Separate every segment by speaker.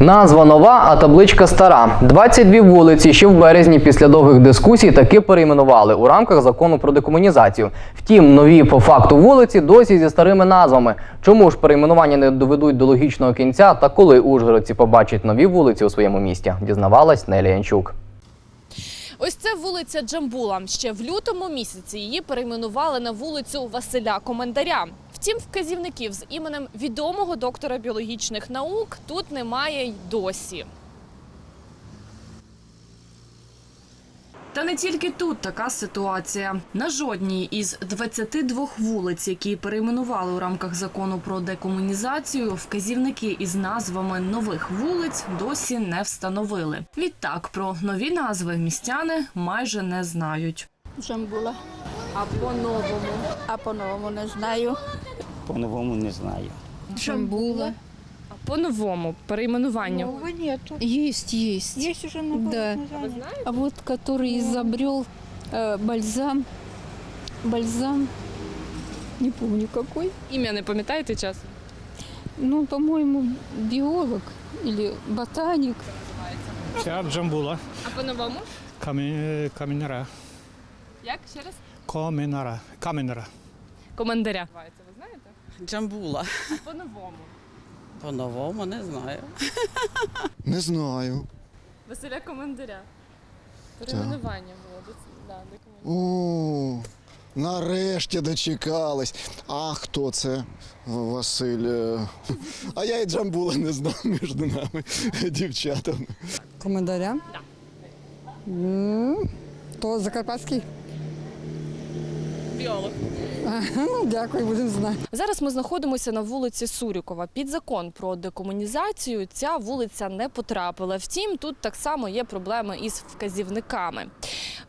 Speaker 1: Назва нова, а табличка стара. 22 вулиці ще в березні після довгих дискусій таки перейменували у рамках закону про декомунізацію. Втім, нові по факту вулиці досі зі старими назвами. Чому ж перейменування не доведуть до логічного кінця та коли ужгородці побачать нові вулиці у своєму місті? Дізнавалась Нелі Янчук.
Speaker 2: Ось це вулиця Джамбула. Ще в лютому місяці її перейменували на вулицю Василя Комендаря. Втім, вказівників з іменем відомого доктора біологічних наук тут немає й досі. Та не тільки тут така ситуація. На жодній із 22 вулиць, які перейменували у рамках закону про декомунізацію, вказівники із назвами нових вулиць досі не встановили. Відтак про нові назви містяни майже не знають.
Speaker 3: Джамбула,
Speaker 2: А по-новому
Speaker 3: а по-новому не знаю.
Speaker 4: По-новому не знаю.
Speaker 5: Джамбула.
Speaker 2: а по-новому перейменування.
Speaker 3: Нового нету.
Speaker 5: Есть, есть.
Speaker 3: Есть уже на
Speaker 5: Да.
Speaker 3: название.
Speaker 5: А вот который изобрел э, бальзам, бальзам, не помню какой,
Speaker 2: Ім'я не пам'ятаєте час?
Speaker 5: ну, по-моему, биолог или ботаник.
Speaker 6: Ця Джамбула,
Speaker 2: А по-новому?
Speaker 6: камі... камінера,
Speaker 2: Як ще раз?
Speaker 6: камінера, камінера.
Speaker 2: Командаря. Ви знаєте?
Speaker 7: Джамбула.
Speaker 2: А по-новому.
Speaker 7: По-новому не знаю.
Speaker 8: Не знаю.
Speaker 2: Василя Командаря. Перейменування було. до Да, до
Speaker 8: О, нарешті дочекались. А хто це? Василь. е, А я і Джамбула не знав між нами, дівчатами.
Speaker 9: Коментаря?
Speaker 2: Да.
Speaker 9: М, То Закарпатський?
Speaker 2: Біолог.
Speaker 9: Ну, дякую, будемо знати.
Speaker 2: Зараз ми знаходимося на вулиці Сурікова. Під закон про декомунізацію ця вулиця не потрапила. Втім, тут так само є проблеми із вказівниками.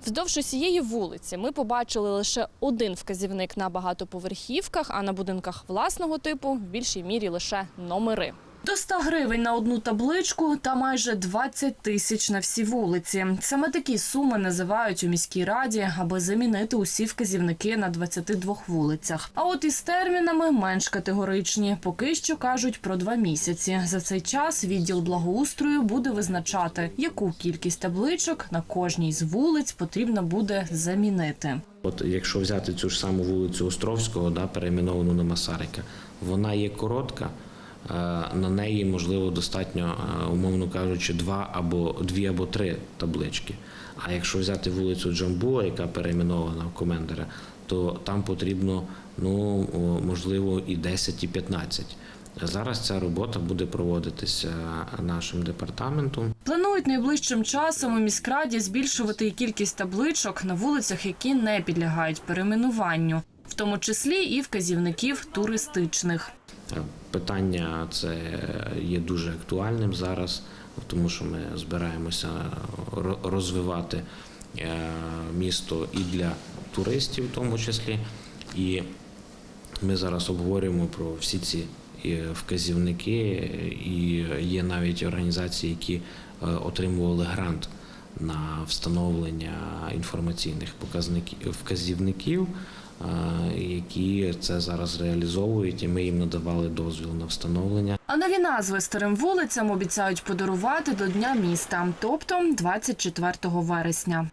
Speaker 2: Вздовж усієї вулиці ми побачили лише один вказівник на багатоповерхівках, а на будинках власного типу в більшій мірі лише номери. До 100 гривень на одну табличку та майже 20 тисяч на всі вулиці. Саме такі суми називають у міській раді, аби замінити усі вказівники на 22 вулицях. А от із термінами менш категоричні. Поки що кажуть про два місяці. За цей час відділ благоустрою буде визначати, яку кількість табличок на кожній з вулиць потрібно буде замінити.
Speaker 10: От якщо взяти цю ж саму вулицю Островського, да, перейменовану на Масарика, вона є коротка. Е, На неї можливо достатньо, е, умовно кажучи, два або дві або три таблички. А якщо взяти вулицю Джамбула, яка перейменована в Комендера, то там потрібно ну можливо і 10, і 15. Зараз ця робота буде проводитися нашим департаментом.
Speaker 2: Планують найближчим часом у міськраді збільшувати і кількість табличок на вулицях, які не підлягають перейменуванню, в тому числі і вказівників туристичних.
Speaker 10: Е, Питання це є дуже актуальним зараз, тому що ми збираємося розвивати е, місто і для туристів, в тому числі. І ми зараз обговорюємо про всі ці е, вказівники, і є навіть організації, які отримували грант на встановлення інформаційних показників вказівників, які це зараз реалізовують, і ми їм надавали дозвіл на встановлення.
Speaker 2: А нові назви старим вулицям обіцяють подарувати до Дня міста, тобто 24 вересня.